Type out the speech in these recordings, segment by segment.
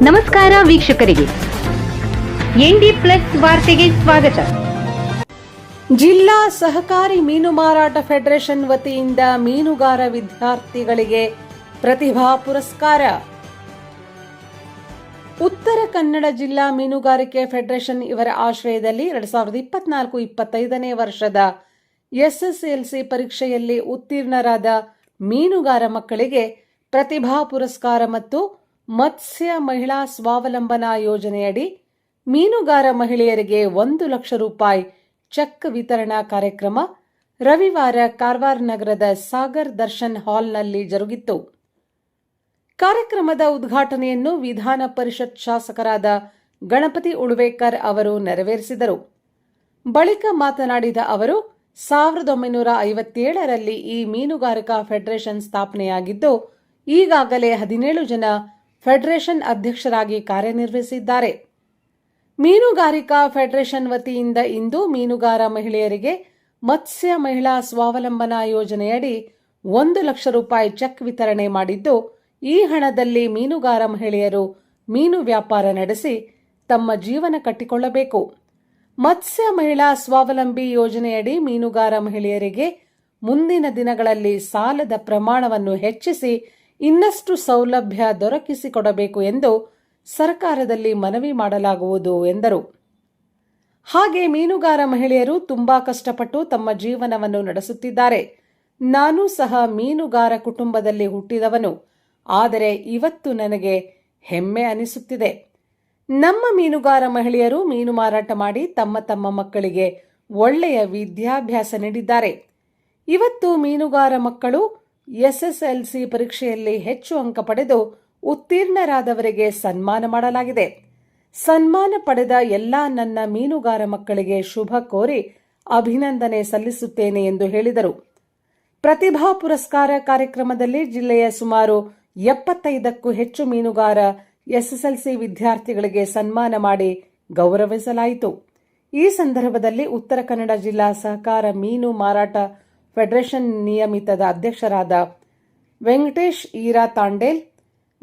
ನಮಸ್ಕಾರ ವೀಕ್ಷಕರಿಗೆ. ND plus ವಾರ್ತೆಗೆ ಸ್ವಾಗತ. ಜಿಲ್ಲಾ ಸಹಕಾರಿ ಮೀನು ಮಾರಾಟ ಫೆಡರೇಷನ್ ವತಿಯಿಂದ ಮೀನುಗಾರ ವಿದ್ಯಾರ್ಥಿಗಳಿಗೆ ಪ್ರತಿಭಾ ಪುರಸ್ಕಾರ. ಉತ್ತರ ಕನ್ನಡ ಜಿಲ್ಲಾ ಮೀನುಗಾರಿಕೆ ಫೆಡರೇಷನ್ ಇವರ ಆಶ್ರಯದಲ್ಲಿ ಎರಡ್ ಸಾವಿರದ ಇಪ್ಪತ್ನಾಲ್ಕು ಇಪ್ಪತ್ತೈದನೇ ವರ್ಷದ ಎಸ್ಎಸ್ಎಲ್ಸಿ ಪರೀಕ್ಷೆಯಲ್ಲಿ ಉತ್ತೀರ್ಣರಾದ ಮೀನುಗಾರ ಮಕ್ಕಳಿಗೆ ಪ್ರತಿಭಾ ಪುರಸ್ಕಾರ ಮತ್ತು ಮತ್ಸ್ಯ ಮಹಿಳಾ ಸ್ವಾವಲಂಬನಾ ಯೋಜನೆಯಡಿ ಮೀನುಗಾರ ಮಹಿಳೆಯರಿಗೆ ಒಂದು ಲಕ್ಷ ರೂಪಾಯಿ ಚೆಕ್ ವಿತರಣಾ ಕಾರ್ಯಕ್ರಮ ರವಿವಾರ ಕಾರವಾರ ನಗರದ ಸಾಗರ್ ದರ್ಶನ್ ಹಾಲ್ನಲ್ಲಿ ಜರುಗಿತ್ತು. ಕಾರ್ಯಕ್ರಮದ ಉದ್ಘಾಟನೆಯನ್ನು ವಿಧಾನ ಪರಿಷತ್ ಶಾಸಕರಾದ ಗಣಪತಿ ಉಳ್ವೇಕರ್ ಅವರು ನೆರವೇರಿಸಿದರು. ಬಳಿಕ ಮಾತನಾಡಿದ ಅವರು, ಸಾವಿರದ ಒಂಬೈನೂರ ಐವತ್ತೇಳರಲ್ಲಿ ಈ ಮೀನುಗಾರಿಕಾ ಫೆಡರೇಷನ್ ಸ್ಥಾಪನೆಯಾಗಿದ್ದು, ಈಗಾಗಲೇ ಹದಿನೇಳು ಜನ ಫೆಡರೇಷನ್ ಅಧ್ಯಕ್ಷರಾಗಿ ಕಾರ್ಯನಿರ್ವಹಿಸಿದ್ದಾರೆ. ಮೀನುಗಾರಿಕಾ ಫೆಡರೇಷನ್ ವತಿಯಿಂದ ಇಂದು ಮೀನುಗಾರ ಮಹಿಳೆಯರಿಗೆ ಮತ್ಸ್ಯ ಮಹಿಳಾ ಸ್ವಾವಲಂಬನಾ ಯೋಜನೆಯಡಿ ಒಂದು ಲಕ್ಷ ರೂಪಾಯಿ ಚೆಕ್ ವಿತರಣೆ ಮಾಡಿದ್ದು, ಈ ಹಣದಲ್ಲಿ ಮೀನುಗಾರ ಮಹಿಳೆಯರು ಮೀನು ವ್ಯಾಪಾರ ನಡೆಸಿ ತಮ್ಮ ಜೀವನ ಕಟ್ಟಿಕೊಳ್ಳಬೇಕು. ಮತ್ಸ್ಯ ಮಹಿಳಾ ಸ್ವಾವಲಂಬಿ ಯೋಜನೆಯಡಿ ಮೀನುಗಾರ ಮಹಿಳೆಯರಿಗೆ ಮುಂದಿನ ದಿನಗಳಲ್ಲಿ ಸಾಲದ ಪ್ರಮಾಣವನ್ನು ಹೆಚ್ಚಿಸಿ ಇನ್ನಷ್ಟು ಸೌಲಭ್ಯ ದೊರಕಿಸಿಕೊಡಬೇಕು ಎಂದು ಸರ್ಕಾರದಲ್ಲಿ ಮನವಿ ಮಾಡಲಾಗುವುದು ಎಂದರು. ಹಾಗೆ ಮೀನುಗಾರ ಮಹಿಳೆಯರು ತುಂಬಾ ಕಷ್ಟಪಟ್ಟು ತಮ್ಮ ಜೀವನವನ್ನು ನಡೆಸುತ್ತಿದ್ದಾರೆ. ನಾನು ಸಹ ಮೀನುಗಾರ ಕುಟುಂಬದಲ್ಲಿ ಹುಟ್ಟಿದವನು. ಆದರೆ ಇವತ್ತು ನನಗೆ ಹೆಮ್ಮೆ ಅನಿಸುತ್ತಿದೆ. ನಮ್ಮ ಮೀನುಗಾರ ಮಹಿಳೆಯರು ಮೀನು ಮಾರಾಟ ಮಾಡಿ ತಮ್ಮ ತಮ್ಮ ಮಕ್ಕಳಿಗೆ ಒಳ್ಳೆಯ ವಿದ್ಯಾಭ್ಯಾಸ ನೀಡಿದ್ದಾರೆ. ಇವತ್ತು ಮೀನುಗಾರ ಮಕ್ಕಳು ಎಸ್ಎಸ್ಎಲ್ಸಿ ಪರೀಕ್ಷೆಯಲ್ಲಿ ಹೆಚ್ಚು ಅಂಕ ಪಡೆದು ಉತ್ತೀರ್ಣರಾದವರಿಗೆ ಸನ್ಮಾನ ಮಾಡಲಾಗಿದೆ. ಸನ್ಮಾನ ಪಡೆದ ಎಲ್ಲ ನನ್ನ ಮೀನುಗಾರ ಮಕ್ಕಳಿಗೆ ಶುಭ ಕೋರಿ ಅಭಿನಂದನೆ ಸಲ್ಲಿಸುತ್ತೇನೆ ಎಂದು ಹೇಳಿದರು. ಪ್ರತಿಭಾ ಪುರಸ್ಕಾರ ಕಾರ್ಯಕ್ರಮದಲ್ಲಿ ಜಿಲ್ಲೆಯ ಸುಮಾರು ಎಪ್ಪತ್ತೈದಕ್ಕೂ ಹೆಚ್ಚು ಮೀನುಗಾರ ಎಸ್ಎಸ್ಎಲ್ಸಿ ವಿದ್ಯಾರ್ಥಿಗಳಿಗೆ ಸನ್ಮಾನ ಮಾಡಿ ಗೌರವಿಸಲಾಯಿತು. ಈ ಸಂದರ್ಭದಲ್ಲಿ ಉತ್ತರ ಕನ್ನಡ ಜಿಲ್ಲಾ ಸಹಕಾರ ಮೀನು ಮಾರಾಟ ಫೆಡರೇಷನ್ ನಿಯಮಿತದ ಅಧ್ಯಕ್ಷರಾದ ವೆಂಕಟೇಶ್ ಈರಾ ತಾಂಡೇಲ್,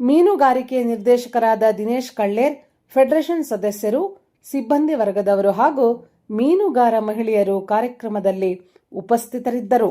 ಮೀನುಗಾರಿಕೆ ನಿರ್ದೇಶಕರಾದ ದಿನೇಶ್ ಕಳ್ಳೇರ್, ಫೆಡರೇಷನ್ ಸದಸ್ಯರು, ಸಿಬ್ಬಂದಿ ವರ್ಗದವರು ಹಾಗೂ ಮೀನುಗಾರ ಮಹಿಳೆಯರು ಕಾರ್ಯಕ್ರಮದಲ್ಲಿ ಉಪಸ್ಥಿತರಿದ್ದರು.